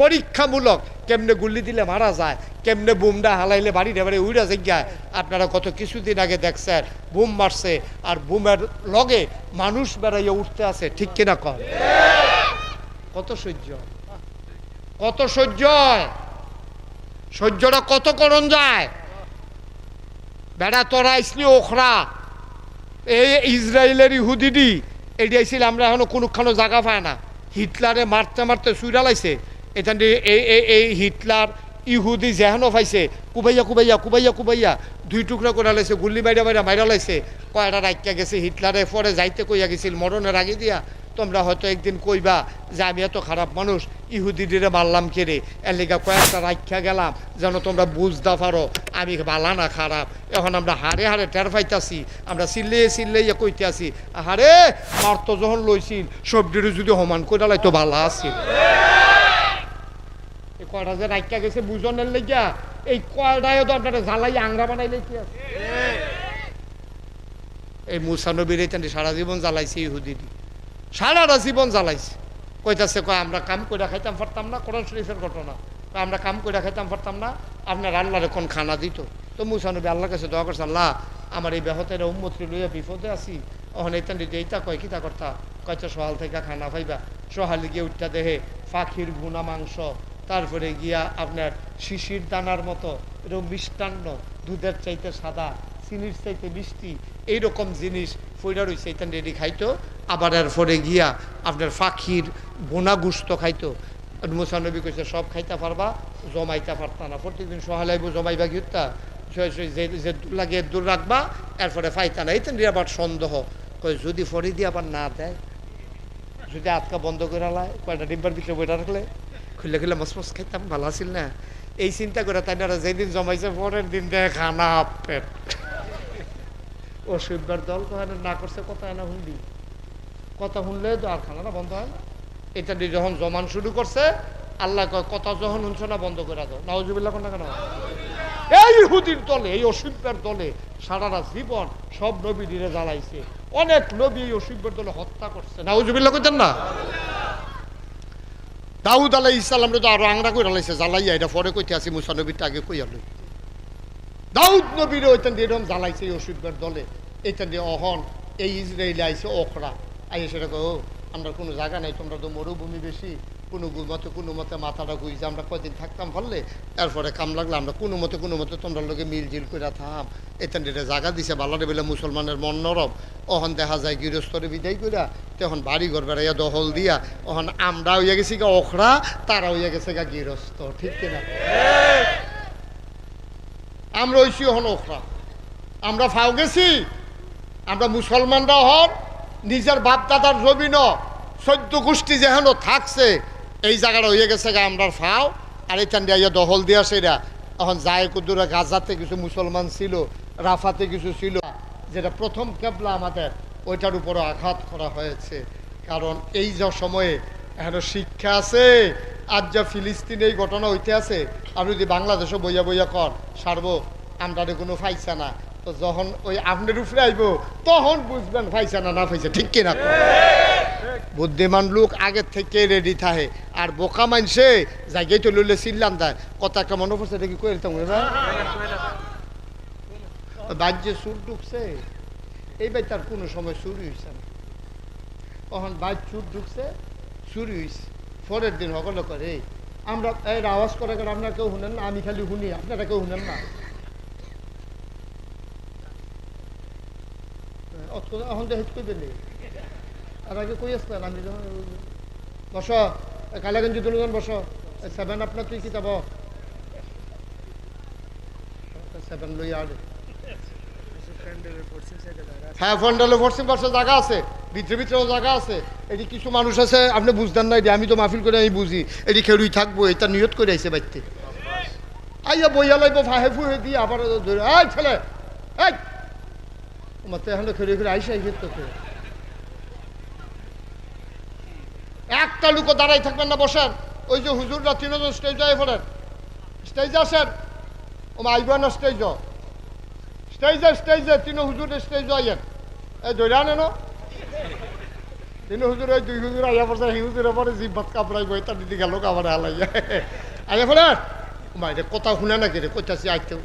পরীক্ষামূলক কেমনে গুল্লি দিলে মারা যায়, কেমনে বুমটা হালাইলে বাড়ি বাড়ি উড়া যায় আপনারা কত কিছুদিন আগে দেখছেন, বুম মারছে আর বুমের লগে মানুষ বেড়াইয়া উঠতে আছে, ঠিক কিনা কর কত সহ্য? কত সহ্য সহ্যটা কত করণ যায়? বেড়া তোরা ইসলি ওখরা। এই ইসরায়েলের ইহুদিডি এটি আইছিল আমরা এখনও কোনোখানো জায়গা পায় না। হিটলারে মারতে মারতে সুইরা লাইছে। এখান এই এই হিটলার ইহুদি যেহানো পাইছে কুবাইয়া কুবাইয়া কুবাইয়া কুবাইয়া। দুই টুকরা করে লাইছে গুল্লি মাইরা মাইরা মাইরা লাইছে কয়টা রাখিয়া গেছে হিটলারে পরে যাইতে কইয়া গেছিল মরণের আগে দিয়া। তোমরা হয়তো একদিন কইবা যে আমি এত খারাপ মানুষ ইহুদিদিরে মারলাম কেড়ে এর লেগা কয়েকটা রাখিয়া গেলাম, যেন তোমরা বুঝতে পারো, আমি বালা না খারাপ। এখন আমরা হারে হারে টের পাইতাছি, আমরা চিল্লে চিল্লে ইয়ে কইতে আছি হারে মারত যখন লইছিল, সবজির যদি সমান করে লাইতো ভালো আছিল। এই কয়টা যে রাখিয়া গেছে বুঝনের লেগিয়া, এই কয়টায় তো আপনারা জ্বালাই আংরা বানাইলে কি এই মুসানবীর এই সারা জীবন জ্বালাইছে ইহুদিদি। সারাটা জীবন জ্বালাইছে। কইতাছে, কয়, আমরা কাম করে খাইতাম পারতাম না, কোরআন শরীফের ঘটনা। আমরা কাম করে খাইতাম পারতাম না, আপনার আল্লাহরে কোন খানা দিত? তো মুসানবী আল্লাহর কাছে দোয়া করছে, আল্লাহ, আমার এই ব্যাহতের উম্মতকে লইয়া বিপদে আছি। এইতান দিতে এইটা কয়, কিতা করতা? কয়টা সহাল থেকে খানা পাইবা। সহালে গিয়ে উঠটা দেহে পাখির ভুনা মাংস তারপরে গিয়া আপনার শিশির দানার মতো এরকম মিষ্টান্ন, দুধের চাইতে সাদা, চিনির চাইতে মিষ্টি, এইরকম জিনিস ফইরা রয়েছে এটা রেডি খাইতো। আবার এর পরে গিয়া আপনার পাখির বোনা গুস্ত খাইতো মুসানবী কইছে, সব খাইতে পারবা, জমাইতে পারতা না। প্রত্যেকদিন সহালাইব জমাইবা গিয়া যে লাগে দূর রাখবা, এরপরে ফাইতা না। আবার সন্দেহ। কই যদি ফরি দিয়ে আবার না দেয়, যদি আটকা বন্ধ করে লায়, কয়টা ডিব্বার ভিতরে বইটা রাখলে? খুলে খুলে মসমস খাইতাম, ভালো আছিল না। এই চিন্তা করে তাই না যেদিন জমাইছে, পরের দিন দেয় খানা পেট। শিববার দল কোহানে না করছে কথা না শুনবি। কথা শুনলে তো আর খানাটা বন্ধ হয়। না এটা দিয়ে যখন জমান শুরু করছে, আল্লাহ কয়, কথা যখন শুনছো না, বন্ধ করে দাও। নাওজুবিল্লাহ কোন না কেন? এই হুদির দলে, এই অসিব্যের দলে সারাটা জীবন সব নবী দিনে জ্বালাইছে। অনেক নবী এই অসিব্যের দলে হত্যা করছে। নাওজুবিল্লাহ কইতেন না? দাউদ আলাই ইসলাম তো আরও আংরা করে লাইছে, জ্বালাইয়া এটা পরে কইতে আসি মুসা নবীরটা আগে কইয়া লই। দাউদ নবীর ওইটান দিয়ে এরকম জ্বালাইছে এই অসুবিধার দলে। এইটান দিয়ে অহন, এই ইসরায়েলে আইছে অখরা। আইসে সেটা কো আমরা কোনো জায়গা নাই, তোমরা তো মরুভূমি বেশি। কোনো মতে কোনো মতে মাথাটা গুইছে আমরা কয়দিন থাকতাম পারলে এরপরে কাম লাগলে আমরা কোনো মতে কোনো মতে তোমরা লোকে মিলজিল করে থাম। এতান দিয়ে জায়গা দিছে বালারে বেলে মুসলমানের মন নরম। অহন দেখা যায় গৃহস্থরে বিদায় কইরা, তখন বাড়ি ঘর বেড়াইয়া দখল দিয়া, অহন আমরা হইয়া গেছি গা অখরা তারা হইয়া গেছে গা গৃহস্থ, ঠিক কিনা? আমরা হইছি হন ওখরা আমরা ফাও গেছি, আমরা মুসলমানরা হন, নিজের বাপ দাদার জমিন সদ্য গোষ্ঠী যেহেন থাকছে এই জায়গাটা হয়ে গেছে গা আমরা ফাও, আর এইখান দিয়ে দখল দিয়া সেরা এখন যায় কুদুরা গাজাতে কিছু মুসলমান ছিল, রাফাতে কিছু ছিল। যেটা প্রথম কেবলা আমাদের, ওইটার উপরও আঘাত করা হয়েছে। কারণ এই যে সময়ে এখন শিক্ষা আছে আজ যা ফিলিস্তিনে এই ঘটনা হইতে আছে, আর যদি বাংলাদেশও বইয়া বইয়া কর, সারব আমরা কোনো ফাইসা না। তো যখন ওই আপনার উপরে আইব, তখন বুঝবেন ফাইসা না না ফাইসা, ঠিক কিনা বুদ্ধিমান লোক আগের থেকে রেডি থাকে, আর বোকা মানছে জায়গায় তো লইলে চিল্লাম দেয় কথা একটা মনে পড়ছে দেখি কই দিতাম না বাজ্যে সুর ঢুকছে এই বাই তার কোনো সময় চুরি হয়েছে না। তখন বাইক চুর ঢুকছে চুরি হয়েছে পরের দিন সকলে করে, আমরা এর আওয়াজ করে আপনারা কেউ শুনেন না, আমি খালি শুনি, আপনারা কেউ শুনেন না। এখন করে আর আগে কই আমি যখন বস। কালাগঞ্জ তুলুন বস। সেভেন আপনার তুই কি সেভেন লই আর হ্যাঁ আছে। আছে। কিছু মানুষ আছে, আপনি বুঝতেন না আমি তো মাহফিল করে আমি বুঝি। এটি খেলুই থাকব, এটা নিয়ত করে আইসে বাড়িতে আইয়া বইয়া লাগব ফাহে ফুহে দিয়ে আবার ছেলে, এই! আমার তো এখন খেলে খেলে আইসে আইসে তো তো। একটা লুকো দাঁড়াই থাকবেন না বসেন। ওই যে হুজুররা তিনজন স্টেজে আয় পড়েন। স্টেজে আসেন। ও আইব না স্টেজ স্টেজে স্টেজে তিন হুজুরের স্টেজে আইয়েন। এই ধরে আনেন তিনি হুজুর ওই দুই হুজুর আইয়া পড়ছে, সেই হুজুরের পরে জিব্বাত কাপড়াই বই তার দিদি গেল, কাপড় হালাই আইয়া পড়ে মাইরে কথা শুনে নাকি রে, কইতাছি আইতেও।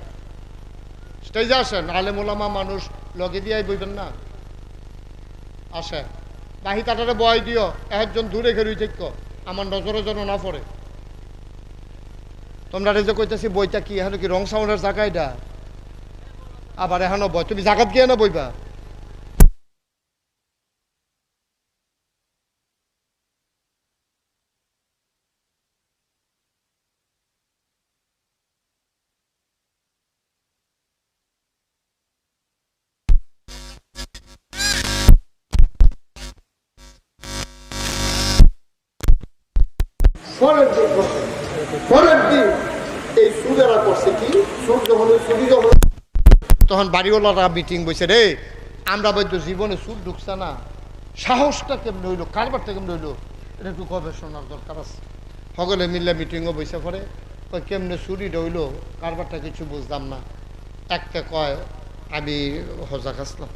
স্টেজে আসেন, আলেম ওলামা মানুষ লগে দিয়াই বইবেন না? আসে। বাহি কাটারে বয় দিও, একজন দূরে ঘেরুই থাক আমার নজরে যেন না পড়ে। তোমরা যে কইতেছি, বইটা কি, এখন কি রং সাউন্ডের জায়গা এটা? আবার এখনও বই তুমি জাগাত গিয়ে না বইবা? পরের দিন এই কি? তখন বাড়িওয়ালারা মিটিং বসে, রে, আমরা বৈদ্য জীবনে সুদ ঢুকছে না। সাহসটা কেমন হইল? কারবারটা কেমন হইল? এটা একটু গবেষণার দরকার আছে। সকলে মিললে মিটিংও বসে পড়ে। কেমনে চুরি রইল কারবারটা কিছু বুঝলাম না। একটা কয়, আমি হজাক আসলাম।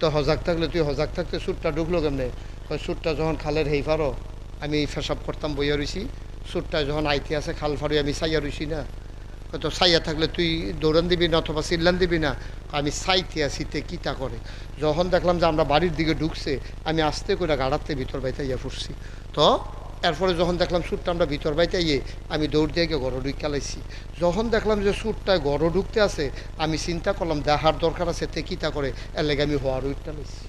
তো হজাক থাকলে তুই হজাক থাকতে সুরটা ঢুকলো কেমনে? সুরটা যখন খালের হেই ফারো আমি ফেসব করতাম, বইয়া রইছি। সুরটা যখন আইতে আছে, খাল ফারুই আমি সাইয়া রইছি না। তো সাইয়া থাকলে তুই দৌড়ান দিবি না অথবা চিল্লান দিবি না? আমি সাইতে আসিতে কিতা করে? যখন দেখলাম যে আমরা বাড়ির দিকে ঢুকছে, আমি আস্তে করে গাড়াতে ভিতর বাইতে ইয়া ফুটছি। তো, এরপরে যখন দেখলাম সুরটা আমরা ভিতর বাইতে ইয়ে আমি দৌড় দিয়ে গিয়ে গড় ঢুক খেলাইছি যখন দেখলাম যে সুরটায় গড় ঢুকতে আছে, আমি চিন্তা করলাম দেখার দরকার আছে, তে কিতা করে? এর লেগে আমি হওয়ার উইটটা লইছি।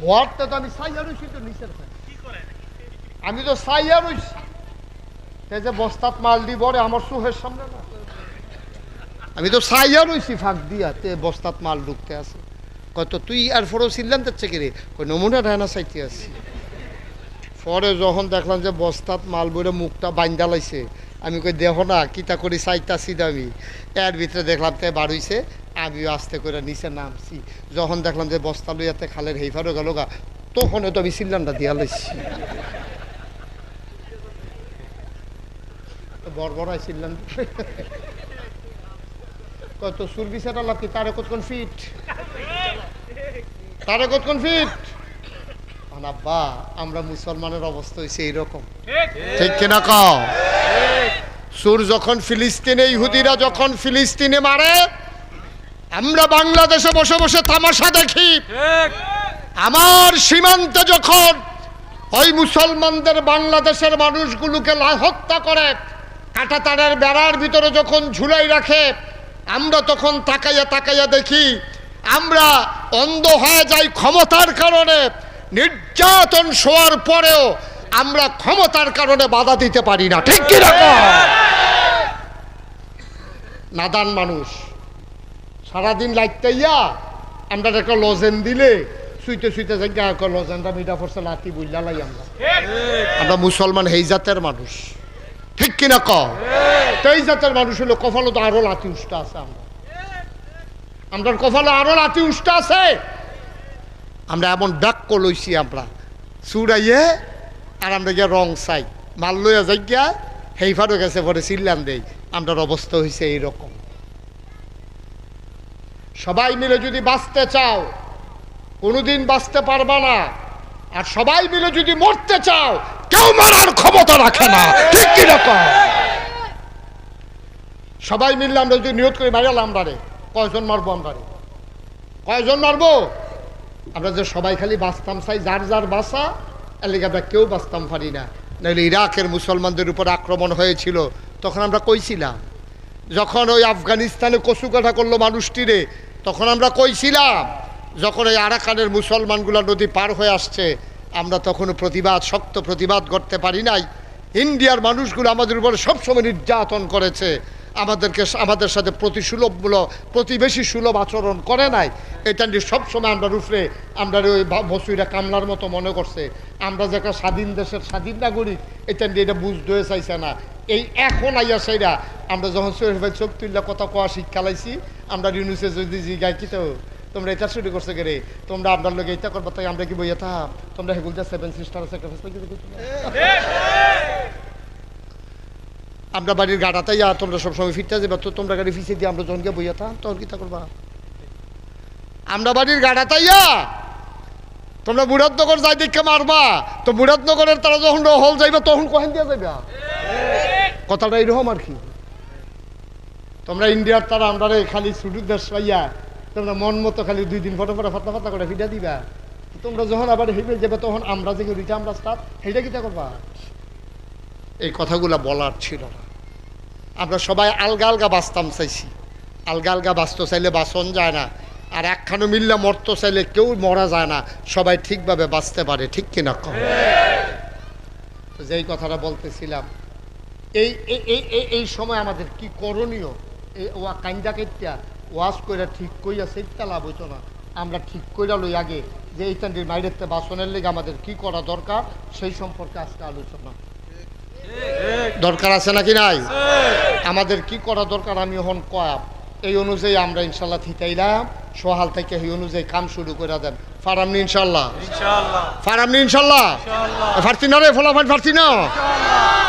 হওয়ারটা তো আমি সাইয়া রইছি, তো নিচের। আমি তো সাইয়া রইছি এই যে বস্তাত মাল দিব রে আমার সুহের সামনে না। আমি তো সাইয়া রইছি ফাঁক দিয়া, তে বস্তাত মাল ঢুকতে আছে। কত তুই আর ফরো ছিলেন যাচ্ছে কি রে কই নমুনা রায়না চাইতে আসছি পরে যখন দেখলাম যে বস্তাত মাল বইরে মুখটা বাইন্দা লাইছে আমি কই দেহ না, কিতা করি চাইতাছি আমি? এর ভিতরে দেখলাম তে বার হইছে আমিও আস্তে করে নিচে নামছি। যখন দেখলাম যে বস্তা লইয়াতে খালের হেইফারও গেল গা তখনও তো আমি সিলিন্ডারটা দিয়া লাইছি বড় আইছিলাম। কত সুরবি সেটা লাভ কি? তারে কতক্ষণ ফিট তারে কতক্ষণ ফিট আব্বা, আমরা মুসলমানের অবস্থা হয়েছে এইরকম। ঠিক কিনা কও? সুর যখন ফিলিস্তিনে, ইহুদিরা যখন ফিলিস্তিনে মারে, আমরা বাংলাদেশে বসে বসে তামাশা দেখি। আমার সীমান্তে যখন ওই মুসলমানদের বাংলাদেশের মানুষগুলোকে হত্যা করে কাঁটাতারের বেড়ার ভিতরে যখন ঝুলাই রাখে আমরা তখন তাকাইয়া তাকাইয়া দেখি আমরা অন্ধ হয়ে যাই ক্ষমতার কারণে নির্যাতন শোয়ার পরেও আমরা ক্ষমতার কারণে বাধা দিতে পারি না। ঠিক কি নাদান মানুষ সারাদিন লাইটাইয়া আমরা একটা লজেন দিলে শুইতে শুইতে যাই লজেনটা মিটা পড়ছে লাতি বুঝলা লাই আমরা। আমরা মুসলমান হেই জাতের মানুষ। ঠিক কিনা ক তো জাতের মানুষ হলো কপালও তো আরও লাতি উষ্টা আছে আমরা। আমরা কপালে আরও লাতি উষ্টা আছে। আমরা এমন ডাক লইছি আমরা। চুড়াইয়ে আর আমরা গিয়া রং চাই। মাল লইয়া যাই গিয়া হেইফারও গেছে পরে চিল্লান দেই। আমরার অবস্থা হয়েছে এইরকম। সবাই মিলে যদি বাঁচতে চাও, কোনোদিন বাঁচতে পারবা না। আর সবাই মিলে যদি মরতে চাও কেউ মারার ক্ষমতা রাখে না। ঠিক কি রকম সবাই মিললে আমরা যদি নিয়ত করে মারালাম আমরা রে কয়জন মারবো আমরা রে কয়জন মারবো? আমরা যে সবাই খালি বাঁচতাম চাই, যার যার বাসা এলাকা আমরা কেউ বাঁচতাম পারি না। নাহলে ইরাকের মুসলমানদের উপর আক্রমণ হয়েছিল, তখন আমরা কইছিলাম যখন ওই আফগানিস্তানে কচুকাঠা করল মানুষটিরে, তখন আমরা কইছিলাম যখন ওই আরাকানের মুসলমানগুলো নদী পার হয়ে আসছে আমরা তখনও প্রতিবাদ, শক্ত প্রতিবাদ করতে পারি নাই। ইন্ডিয়ার মানুষগুলো আমাদের উপরে সবসময় নির্যাতন করেছে। আমাদেরকে আমাদের সাথে প্রতিসুলভমূলক, প্রতিবেশী সুলভ আচরণ করে নাই। এটা নিয়ে সবসময় আমরা রুফরে, আমরা ওই বসুইরা কামলার মতো মনে করছে। আমরা যে একটা স্বাধীন দেশের স্বাধীন নাগরিক, এটা নিয়ে এটা বুঝতে হয়ে চাইছে না। এই এখন আইয়া সেইরা আমরা যখন শরীর ভাই চোখ তুললে কথা কোয়া শিক্ষা লাইছি, আমরা রিনুসে যদি জিগাই কি তো? তোমরা এটা শুরু করছে কে রে? তোমরা আপনার লোক এটা করব, তাই আমরা কি বইয়া থাম? তোমরা হেগুল যা সেভেন সিস্টার আমরা বাড়ির গাড়াতে যা তোমরা সবসময় ফিরতে যাবে, তো তোমরা গাড়ি ফিসে দিয়ে আমরা গিয়ে বইয়া থাম, তখন কিতা করবা? আমরা বাড়ির গাড়াতে যা তোমরা মুরাদনগর যাই দেখে মারবা, তো মুরাদনগরের তারা যখন হল যাইবা, তখন কহেন দিয়া যাইবা কথাটা এইরকম আর কি। তোমরা ইন্ডিয়ার তারা আমরা খালি ছুটির দেশ পাইয়া তোমরা মন মতো খালি দুই দিন ফটো ফটো ফাতা ফাতা করে ফিটা দিবা। তোমরা যখন আবার হেবে যাবে তখন আমরা যে দুইটা আমরা স্টার্ট সেইটা কিটা করবা? এই কথাগুলা বলার ছিল না। আমরা সবাই আলগা আলগা বাঁচতাম চাইছি। আলগা আলগা বাঁচতে চাইলে বাঁচন যায় না, আর একখানো মিললে মরতে চাইলে কেউ মরা যায় না। সবাই ঠিকভাবে বাঁচতে পারে, ঠিক কিনা কম যেই কথাটা বলতেছিলাম, এই, এই- এই সময় আমাদের কি করণীয়? এই ওয়া কান্দা কেত্যা ওয়াশ কইরা ঠিক কইয়া সেটা লাভ হইতো না। আমরা ঠিক কইরা লই আগে যে এই তান্ডির বাইরের তে বাসনের লেগে আমাদের কি করা দরকার সেই সম্পর্কে আজকে আলোচনা। দরকার আছে নাকি নাই? আমাদের কি করা দরকার আমি এখন কয়াম এই অনুযায়ী আমরা ইনশাল্লাহ থিতাইলাম। সোহাল থেকে এই অনুযায়ী কাম শুরু করে দেন। ফারামনি ইনশাল্লাহ? ফারামনি ইনশাল্লাহ? ফারতি না রে ফলাফল ফারতি না?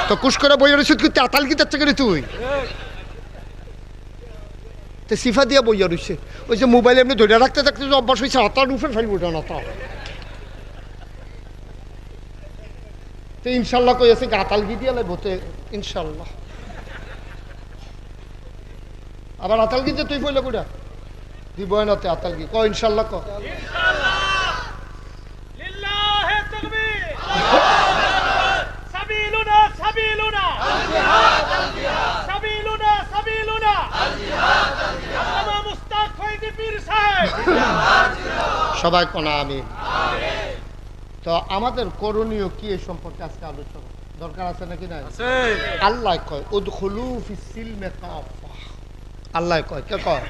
তো কুশ করে বইয়ের ওষুধ করতে আতাল কি করে তুই? তো সিফা দিয়ে বইয়া রয়েছে ওই যে মোবাইলে এমনি ধরে রাখতে থাকতে যে অভ্যাস হয়েছে আতার উপরে ফেলব না আতা তো ইনশাল্লাহ কই আছে গাতাল গি দিয়ে লাগবো তো, ইনশাল্লাহ। আবার আতাল গিতে তুই পড়লে কোটা দিব না তে আতাল গি ক, ইনশাল্লাহ ক। সাবিলুনা সাবিলুনা। সবাই কোনা আমি। তো আমাদের করণীয় কি এই সম্পর্কে আজকে আলোচনা? দরকার আছে নাকি নাই? আল্লাহ কয় উদখুলু ফিস সিলমে কাফা আল্লাহ কয় কে কয়?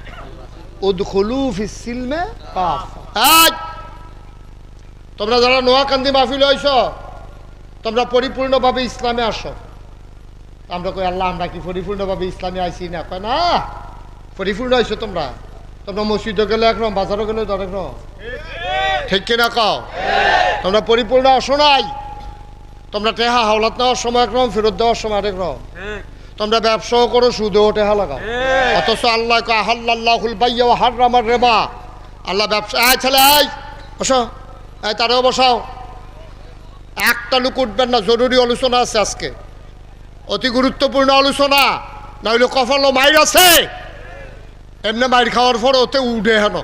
উদখুলু ফিস সিলমে কাফা! তোমরা যারা নোয়াকান্দি মাহফিল হইছ তোমরা পরিপূর্ণভাবে ইসলামে আসো। আমরা কই আল্লাহ আমরা কি পরিপূর্ণভাবে ইসলামে আইছি না? কয় না পরিপূর্ণ হইছো তোমরা। তোমরা মসজিদে গেলে একরকম বাজারও গেলে আরেক রকম। ঠিক কিনা কও? তোমরা পরিপূর্ণ আসো নাই তোমরা টেহা হাওলাত নেওয়ার সময় একরকম ফেরত দেওয়ার সময় আরেক রকম। তোমরা ব্যবসাও করো, সুদেও টেহা লাগাও। অথচ আল্লাহ আহাল্লাহুল বাইয়া হারামার রেবা। আল্লাহ ব্যবসা এই ছেলে, এই, বসো। এই তারেও বসাও। একটা লোক উঠবেন না, জরুরি আলোচনা আছে আজকে। অতি গুরুত্বপূর্ণ আলোচনা। নইলে কফলো মাইর আছে। এমনি মাইর খাওয়ার পর ওতে উঠে হেন।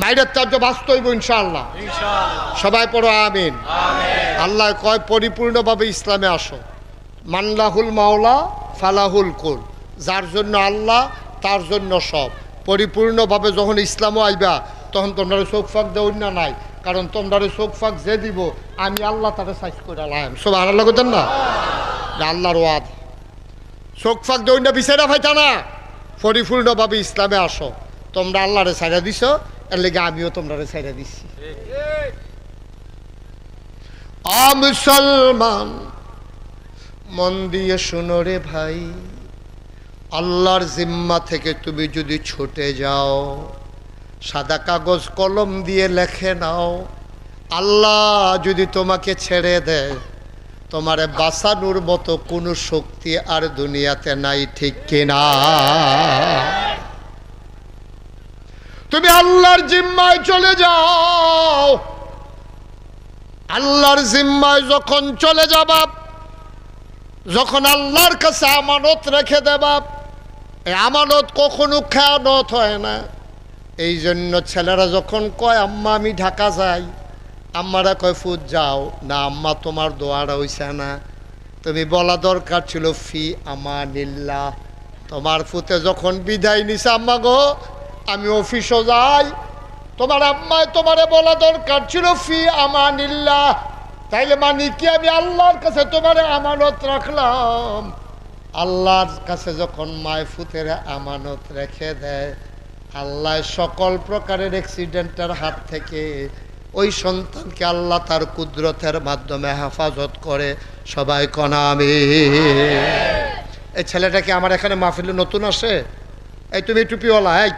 মাইরের চার্য বাস্তব ইনশাআল্লাহ। ইনশাআল্লাহ। সবাই পড়ো আমিন। আল্লাহ কয় পরিপূর্ণভাবে ইসলামে আসো। মান্লাহুল মাওলা ফালাহুল কুল। যার জন্য আল্লাহ তার জন্য সব। পরিপূর্ণভাবে যখন ইসলামও আইবা তখন তোমরা চোখ ফাঁক দেওয়ার না নাই। কারণ তোমরা চোখ ফাঁক যে দিব আমি আল্লাহ তাকে সাইজ করে লাইম। সব আল্লাহ করতেন না আল্লাহর ওয়াদ। চোখ ফাঁক দেওয়ার না বিচারা ভাইতা না। পরিপূর্ণভাবে ইসলামে আসো। তোমরা আল্লাহরে ছাইড়া দিছ, এর লেগে আমিও তোমরা ছাইড়া দিচ্ছি মুসলমান, মন দিয়ে শোনো রে ভাই, আল্লাহর জিম্মা থেকে তুমি যদি ছুটে যাও, সাদা কাগজ কলম দিয়ে লেখে নাও, আল্লাহ যদি তোমাকে ছেড়ে দেয় তোমারে বাঁচানোর মতো কোনো শক্তি আর দুনিয়াতে নাই, ঠিক কিনা? তুমি আল্লাহর জিম্মায় চলে যাও। আল্লাহর জিম্মায় যখন চলে যাবা, যখন আল্লাহর কাছে আমানত রেখে দেবা আমানত কখনো খেয়ানত হয় না। এই জন্য ছেলেরা যখন কয়, আম্মা, আমি ঢাকা যাই। আম্মারা কয় ফুট যাও। না, আম্মা, তোমার দোয়ারা হইছে না। তুমি বলা দরকার ছিল, ফি আমানিল্লাহ। তোমার ফুতে যখন বিদায় নিছে, আম্মা গো, আমি অফিসও যাই। তোমার আম্মায় তোমারে বলা দরকার ছিল, ফি আমানিল্লাহ। তাইলে মানে কি, আমি আল্লাহর কাছে তোমারে আমানত রাখলাম? আল্লাহর কাছে যখন মায় ফুতের আমানত রেখে দেয়, আল্লাহ সকল প্রকারের অ্যাক্সিডেন্টের হাত থেকে ওই সন্তানকে আল্লাহ তার কুদরতের মাধ্যমে হেফাজত করে। সবাই কনা আমি এই ছেলেটা কি আমার এখানে মাহফিলে নতুন আসে? এই তুমি টুপিওয়ালা, এই,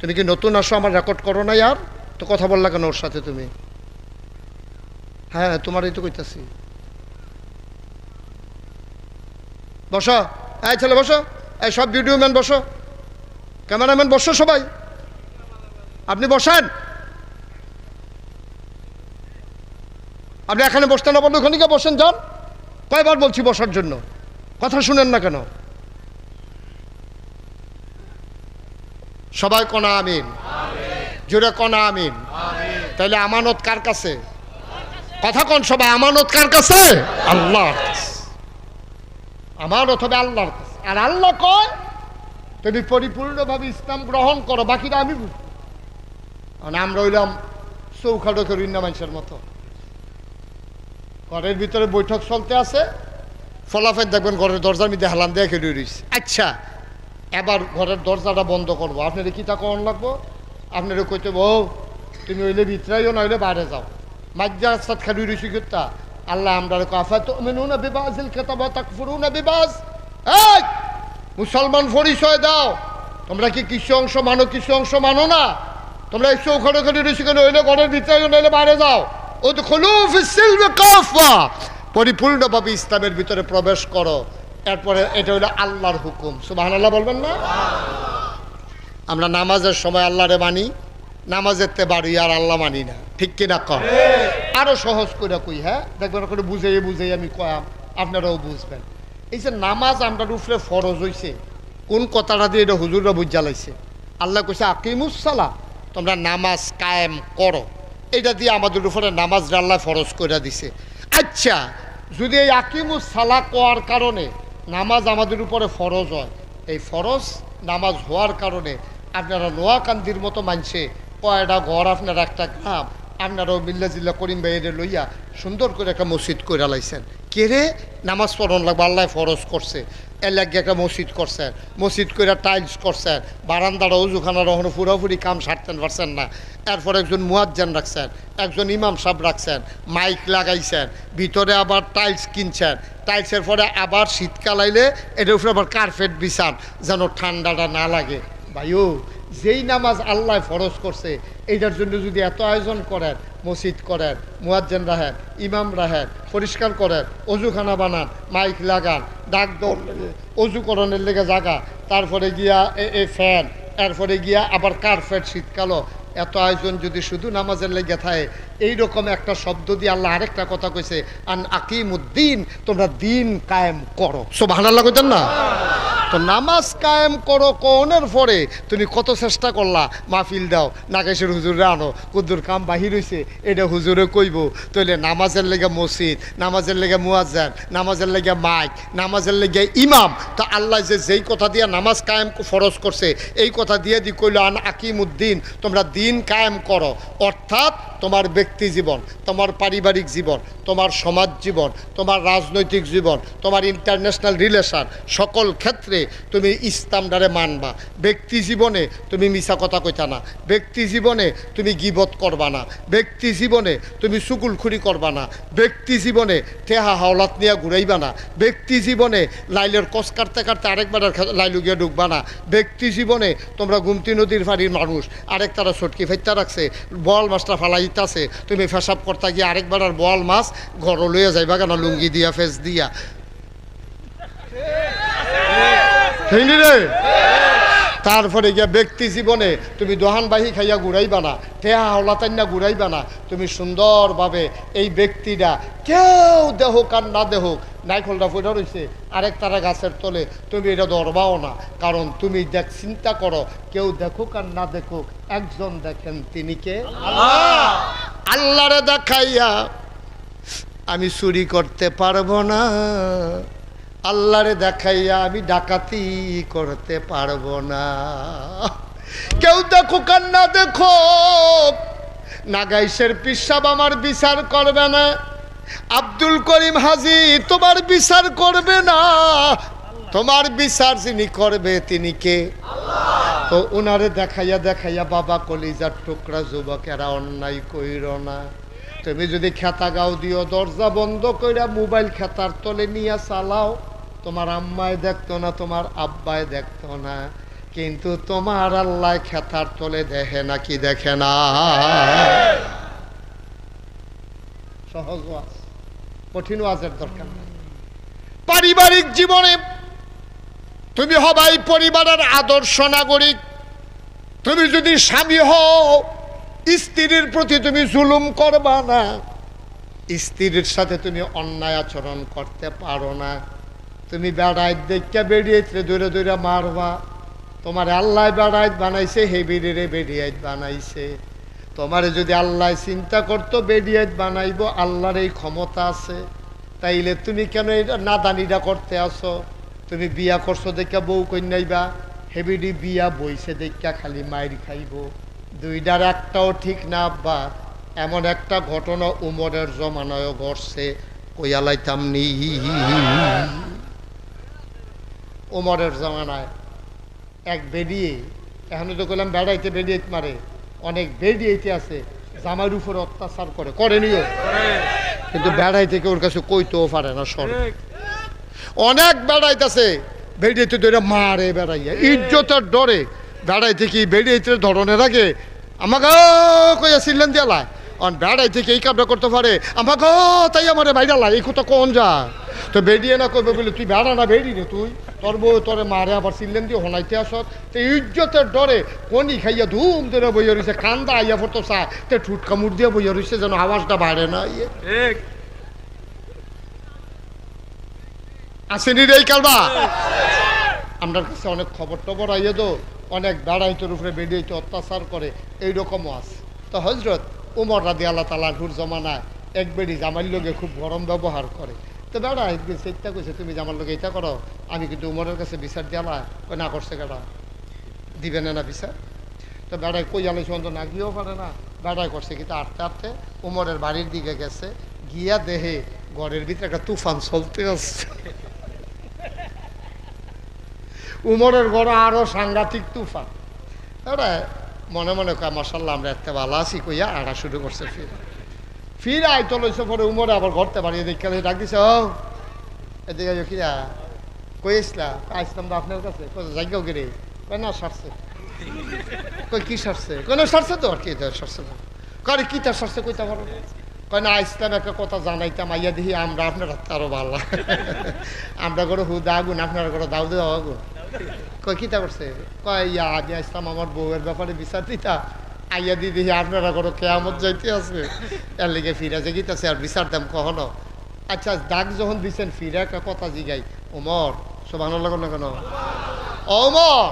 তুমি কি নতুন আসো? আমার রেকর্ড করো না ইয়ার? তো কথা বললা কেন ওর সাথে তুমি? হ্যাঁ তোমারই তো কইতাছি। বসো। এই ছেলে, বসো। এই সব ভিডিও ম্যান বসো। ক্যামেরাম্যান বসো সবাই। আপনি বসেন। আপনি এখানে বসতে না পারলে ওখানে বসেন, যান। কয়বার বলছি বসার জন্য? কথা শুনেন না কেন? সবাই কনা আমিন। জোরে কনা আমিন। তাহলে আমানত কার কাছে? কথা কন সবাই, আমানত কার কাছে? আল্লাহর কাছে। আমানত হবে আল্লাহর কাছে। আর আল্লাহ কয়, তুমি পরিপূর্ণভাবে ইসলাম গ্রহণ করো, বাকিটা আমি বুঝব আমরা হইলাম চৌখাটো করি না মানুষের মতো। ঘরের ভিতরে বৈঠক চলতে আছে। ফলাফল দেখবেন ঘরের দরজার মধ্যে হালান দিয়ে খেলে রয়েছে। আচ্ছা। এবার ঘরের দরজাটা বন্ধ করব। আপনার কি তা কখন লাগবো? আপনার কইতে বউ তুমি হইলে ভিতরাইও না হইলে বাইরে যাও। মাজ্জা খেলি রয়েছি কিতা আল্লাহ আমরা কাফা তো মেনু না বিবাজিল খেতাবা তাক ফুরু না বিবাজ এই মুসলমান পরিচয় দাও। তোমরা কি কিছু অংশ মানো কিছু অংশ মানো না? তোমরা এই চৌখানে খেলি রয়েছি কেন? হইলে ঘরের ভিতরাইও নইলে বাইরে যাও। পরিপূর্ণভাবে ইসলামের ভিতরে প্রবেশ করো। এরপরে এটা হলো আল্লাহর হুকুম। সুবাহ আল্লাহ বলবেন না? আমরা নামাজের সময় আল্লাহরে মানি, নামাজের তে বাড়ি আর আল্লাহ মানি না। ঠিক কিনা কম আরও সহজ করে কই হ্যাঁ? দেখবেন করে বুঝাইয়ে বুঝাই আমি কয়াম, আপনারাও বুঝবেন। এই যে নামাজ আমরা উপরে ফরজ হইছে, কোন কথাটা দিয়ে এটা হুজুররা বুঝ জ্বালাইছে আল্লাহ কইছে আকিমুসালা তোমরা নামাজ কায়েম করো। এটা দিয়ে আমাদের উপরে নামাজ আল্লাহ ফরজ করে দিছে। আচ্ছা যদি এই আকিমুস সালা কোয়ার কারণে নামাজ আমাদের উপরে ফরজ হয়, এই ফরজ নামাজ হওয়ার কারণে আপনারা নোয়াকান্দির মতো মানছে কয়টা ঘর আপনার একটা গ্রাম, আপনারাও মিল্লা জিল্লা করিম ভাইয়ের লইয়া সুন্দর করে একটা মসজিদ করে লাইছেন। কে রে নামাজ পড়ন লাগবে, আল্লাহ ফরজ করছে। এর লাগে একটা মসজিদ করছেন মসজিদ করে টাইলস করছেন বারান্দাটা উজুখানার ওখানে পুরোপুরি কাম সারতেন পারছেন না। এরপর একজন মুয়াজ্জান রাখছেন, একজন ইমাম সাহেব রাখছেন, মাইক লাগাইছেন, ভিতরে আবার টাইলস কিনছেন। টাইলসের পরে আবার শীতকাল আইলে এটার উপরে আবার কার্পেট বিছান, যেন ঠান্ডাটা না লাগে। ভাইও যেই নামাজ আল্লাহ ফরজ করছে, এইটার জন্য যদি এত আয়োজন করেন, মসজিদ করেন, মুয়াজ্জেন রাহেন ইমাম রাহেন পরিষ্কার করেন, অজুখানা বানান, মাইক লাগান ডাক দৌড় অজুকরণের লেগে জাগা, তারপরে গিয়া এ- ফ্যান এরপরে গিয়া আবার কার্পেট শীতকালও, এত আয়োজন যদি শুধু নামাজের লেগে থাকে এইরকম একটা শব্দ দিয়ে আল্লাহ আরেকটা কথা কইছে, আন আকিমুদ্দিন তোমরা দিন কায়েম করো। সব ভালো কইতেন না? তো নামাজ কায়েম করো কনের পরে, তুমি কত চেষ্টা করলা? মাহফিল দাও, নাগেশের হুজুরে আনো, কুদ্দুর কাম বাহির হইছে, এটা হুজুরে কইব। তাইলে নামাজের লেগে মসজিদ, নামাজের লেগে মুয়াজ্জান, নামাজের লেগে মাইক, নামাজের লেগে ইমাম। তো আল্লাহ যে যেই কথা দিয়ে নামাজ কায়েম ফরজ করছে, এই কথা দিয়ে দি কইল, আন আকিমুদ্দিন তোমরা দিন কায়েম করো। অর্থাৎ তোমার ব্যক্তি জীবন, তোমার পারিবারিক জীবন, তোমার সমাজ জীবন, তোমার রাজনৈতিক জীবন, তোমার ইন্টারন্যাশনাল রিলেশন সকল ক্ষেত্রে তুমি ইসলামটারে মানবা। ব্যক্তি জীবনে তুমি মিশা কথা কইতা না। ব্যক্তি জীবনে তুমি গিবত করবা না। ব্যক্তি জীবনে তুমি সুকুলখুরি করবা না। ব্যক্তি জীবনে টেহা হাওলাত নিয়ে ঘুরাইবা না। ব্যক্তি জীবনে লাইলের কষ কাটতে কাটতে আরেকবার লাইলু গিয়ে ঢুকবা না। ব্যক্তি জীবনে তোমরা গুমতি নদীর ফাড়ির মানুষ। আরেক তারা ছটকি ফেটতে রাখছে। বল মাছটা ফালাইতাছে তুমি ফেসাব করতে গিয়ে আরেকবার আর বল মাছ ঘর লইয়া যাইবা কেন, লুঙ্গি দিয়া, ফেস দিয়া? তারপরে গিয়া ব্যক্তি জীবনে তুমি দোহানবাহী খাইয়া ঘুরাইবা না, টেহা হাওলাতান্না ঘুরাইবা না, তুমি সুন্দরভাবে এই ব্যক্তিটা কেউ দেহ আর না দেহক নাইখলটা ফুটা রয়েছে আরেক তারা গাছের তলে। তুমি এটা ধরবাও না কারণ তুমি দেখ চিন্তা করো কেউ দেখুক আর না দেখুক একজন দেখেন তিনি কে? আল্লাহরে দেখাইয়া আমি চুরি করতে পারব না। আল্লাহরে দেখাইয়া আমি ডাকাতি করতে পারব না। কেউ দেখো কার না দেখো নাগাইশের পিসাব আমার বিচার করবে না। আব্দুল করিম হাজি, তোমার বিচার করবে না। তোমার বিচার যিনি করবে, তিনি কে? তো ওনারে দেখাইয়া দেখাইয়া বাবা কলিজার টুকরা যুবকেরা অন্যায় কইর না। তুমি যদি খেতা গাও দিও, দরজা বন্ধ কইরা মোবাইল খেতার তলে নিয়ে চালাও। তোমার আম্মায় দেখতো না, তোমার আব্বায় দেখতো না। কিন্তু তোমার আল্লাহ খেতার তলে দেখে না কি দেখে না? সহজ ওয়াজ, কঠিন ওয়াজের দরকার নাই। পারিবারিক জীবনে তুমি হবাই পরিবারের আদর্শ নাগরিক। তুমি যদি স্বামী হও, স্ত্রীর প্রতি তুমি জুলুম করবা না। স্ত্রীর সাথে তুমি অন্যায় আচরণ করতে পারো না। তুমি বেড়াই দেখে বেরিয়েছে দূরে দূরে মারবা। তোমার আল্লাহ বেড়াইত বানাইছে, হে বেরিয়ে বেরিয়াইত বানাইছে। তোমারে যদি আল্লাহ চিন্তা করতো বেরিয়াইত বানাইব, আল্লাহর এই ক্ষমতা আছে। তাইলে তুমি কেন এটা নাদানিটা করতে আসো? তুমি বিয়া করছ দেখা বউ কন্যাইবা, হেবিডি বিয়া বইছে দেখা খালি মায়ের খাইব। দুইটার একটাও ঠিক না, আব্বা। এমন একটা ঘটনা উমরের জমানায় ঘটছে। কইয়ালাইতাম নি। উমরের জমানায় এক বেরিয়ে এখন তো কইলাম বেড়াইতে বেরিয়ে মারে। অনেক বেরিয়েতে আছে জামার উপর অত্যাচার করে। করেনিও কিন্তু বেড়াই থেকে ওর কাছে কইতেও পারে না, সর। অনেক বেড়াইতেছে বেড়িয়েতে ধরে মারে বেড়াইয়া। ইজ্জতের ডরে বেড়াই থেকে বেড়িয়েতে ধরনের আগে আমাকে কইয়া সিলেন দিয়ালা অন বেড়াই থেকে এই কামটা করতে পারে। আমাকে তাই আমার বাইরালা এই কথা কোন যা? তো বেরিয়ে না কইবে বলে তুই বেড়া না বেরি রে তুই? তোর বউ তোরে মারে আবার সিলেন দিয়ে হনাইতে আসত। তো ইজ্জতের ডরে কনি খাইয়া ধুম ধরে বইয়া রয়েছে কান্দা আইয়া পড়তো চা। তে ঠুট কামড় দিয়ে বইয়া রয়েছে যেন আওয়াজটা বাড়ে না ইয়ে আসেনি রে এই কালবা? আপনার কাছে অনেক খবর টবর আইয়ে তো অনেক বেড়াইতের উপরে বেরিয়েছে অত্যাচার করে। এইরকমও আছে। তো হজরত উমর রাদি আল্লাহ তালা ঘুর জমানায় এক বেড়ি জামাইর লোকে খুব গরম ব্যবহার করে। তো বেড়া একদিন সেটা কইছে, তুমি জামার লোকে এটা করো, আমি কিন্তু উমরের কাছে বিচার দিয়ালা কই না করছে কেডা? দিবে না না বিচার? তো বেড়ায় কই আলো সন্ত না গিয়েও পারে না। বেড়ায় করছে কিন্তু আটতে আটতে উমরের বাড়ির দিকে গেছে, গিয়া দেহে ঘরের ভিতরে একটা তুফান চলতে আসছে। উমরের ঘরে আরও সাংঘাতিক তুফান। এরা মনে মনে কয় মাসাল্লাহ আমরা এত ভালো আছি কইয়া আড়া শুরু করছে ফির। ফির আই চলেছে পরে উমরে আবার ঘরতে বাড়িয়ে দেখে ডাক দিছে, ও, এদিকে কিরা? কই আসলা? আসলাম আপনার কাছে। জায়গাও গেলে কয়, না, সারছে। কই, কি সারছে? কই না, সারছে তো। আর কি সারছে না। কয় কি তার সারছে কইতে পারো? কয়, না আসলাম একটা কথা জানাইতাম, আইয়া দেখি আমরা আপনার আরও ভালো। আমরা করে হুদা আগুন, আপনার করে দাউ দেওয়া আগুন কিতা করছে? কয় আগে আমার বউয়ের ব্যাপারে বিচার দিতা। আইয়া দিদি, আপনারা কোনো কেয়ামত যাইতে আছে? এর লিগে ফিরে যে গীতাছে আর বিচার দাম কখনো? আচ্ছা ডাক যখন দিছেন, ফিরে একটা কথা জিগাই। ওমর সোভান লাগল না কেন? ওমর,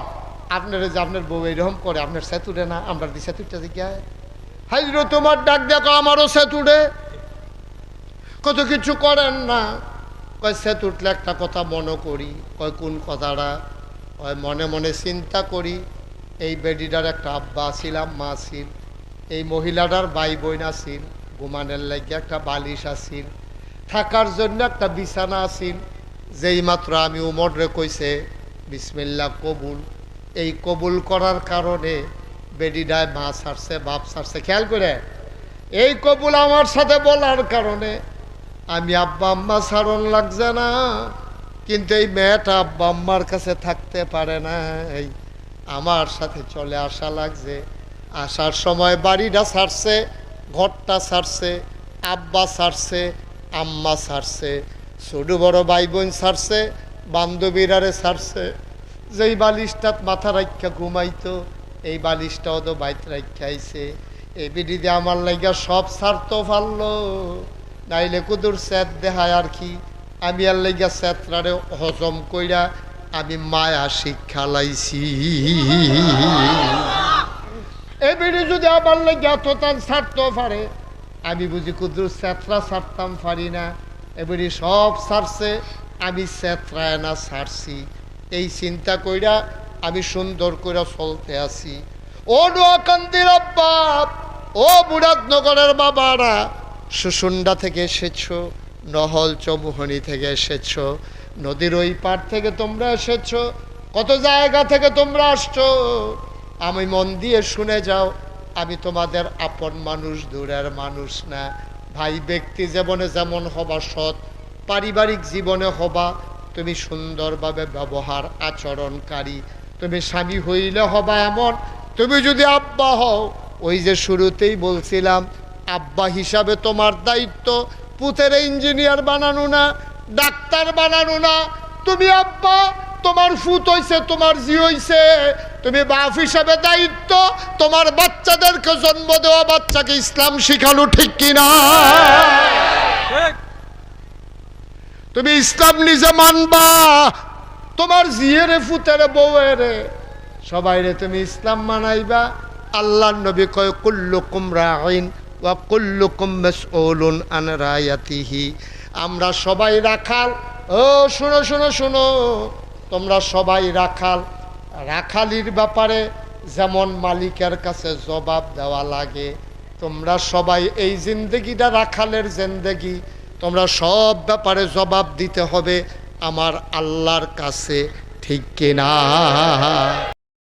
আপনার যে আপনার বউ এরকম করে, আপনার সেতুরে না, আমরা দি সেতুরটা জিগায় হাই তোমার ডাক দেখো, আমারও সেতুরে। কত কিছু করেন না? কয় সে উঠলে একটা কথা মনে করি। কয়, কোন কথাটা? মনে মনে চিন্তা করি, এই বেডিটার একটা আব্বা আছিল আম্মা আছিল। এই মহিলাটার বাই বোন আছিল, ঘুমানের লাগে একটা বালিশ আছিল। থাকার জন্য একটা বিছানা আছিল, যেই মাত্র আমি উমরে কইছে বিসমিল্লা কবুল। এই কবুল করার কারণে বেডিডায় মা ছাড়ছে, বাপ ছাড়ছে, খেয়াল করে? এই কবুল আমার সাথে বলার কারণে আমি আব্বা আম্মা ছাড়ন লাগছে না। কিন্তু এই মেয়েটা আব্বা আম্মার কাছে থাকতে পারে না। এই আমার সাথে চলে আসা লাগছে। আসার সময় বাড়িটা ছাড়ছে ঘরটা ছাড়ছে আব্বা ছাড়ছে আম্মা ছাড়ছে ছোট বড় ভাই বোন ছাড়ছে বান্ধবীরারে ছাড়ছে যেই বালিশটাত মাথা রাখা ঘুমাইতো, এই বালিশটাও তো বাইত রাখাইছে এই বিডিতে আমার লাইগা সব ছাড়তো পারল নাইলে কুদুর স্যাত দেহায় আর কি আমি আর লাইগা স্যাতরারে হজম কইরা আমি মায়া শিক্ষা লাইছি। এবারে যদি আমার লাগে এত ছাড়তেও পারে, আমি বুঝি কুদুর স্যাতরা ছাড়তাম পারি না। এবারে সব ছাড়ছে, আমি স্যাতরায় না ছাড়ছি। এই চিন্তা কইরা আমি সুন্দর কইরা চলতে আছি। ও নোয়াকান্দির বাপ ও মুরাদনগরের বাবারা, সুসুন্ডা থেকে এসেছ। নহল চৌমুহনি থেকে এসেছ। নদীর ওই পার থেকে তোমরা এসেছ। কত জায়গা থেকে তোমরা আসছো? আমি মন দিয়ে শুনে যাও, আমি তোমাদের আপন মানুষ, দূরের মানুষ না। ভাই, ব্যক্তি জীবনে যেমন হবা সৎ, পারিবারিক জীবনে হবা। তুমি সুন্দরভাবে ব্যবহার আচরণকারী। তুমি স্বামী হইলে হবা এমন। তুমি যদি আব্বা হও, ওই যে শুরুতেই বলছিলাম, আব্বা হিসাবে তোমার দায়িত্ব। পুতের ইঞ্জিনিয়ার বানানো না, ডাক্তার বানানো না। তুমি আব্বা, তোমার ফুত হইছে, তোমার জি হইছে। তুমি বাপ হিসাবে দায়িত্ব, তোমার বাচ্চাদেরকে জন্ম দেওয়া বাচ্চাকে ইসলাম শিখানো ঠিক কিনা? তুমি ইসলাম নিজে মানবা। তোমার জিয়েরে ফুতেরে, বউয়েরে সবাই রে তুমি ইসলাম মানাইবা। আল্লাহ নবী কয়, কুল্লুকুম রাইন ওয়া কুল্লুকুম মাসউলুন আন রায়াতিহি। আমরা সবাই রাখাল। ও, শুনো শুনো শুনো। তোমরা সবাই রাখাল। রাখালির ব্যাপারে যেমন মালিকের কাছে জবাব দেওয়া লাগে, তোমরা সবাই এই জিন্দগিটা রাখালের জিন্দগি। তোমরা সব ব্যাপারে জবাব দিতে হবে আমার আল্লাহর কাছে, ঠিক কিনা?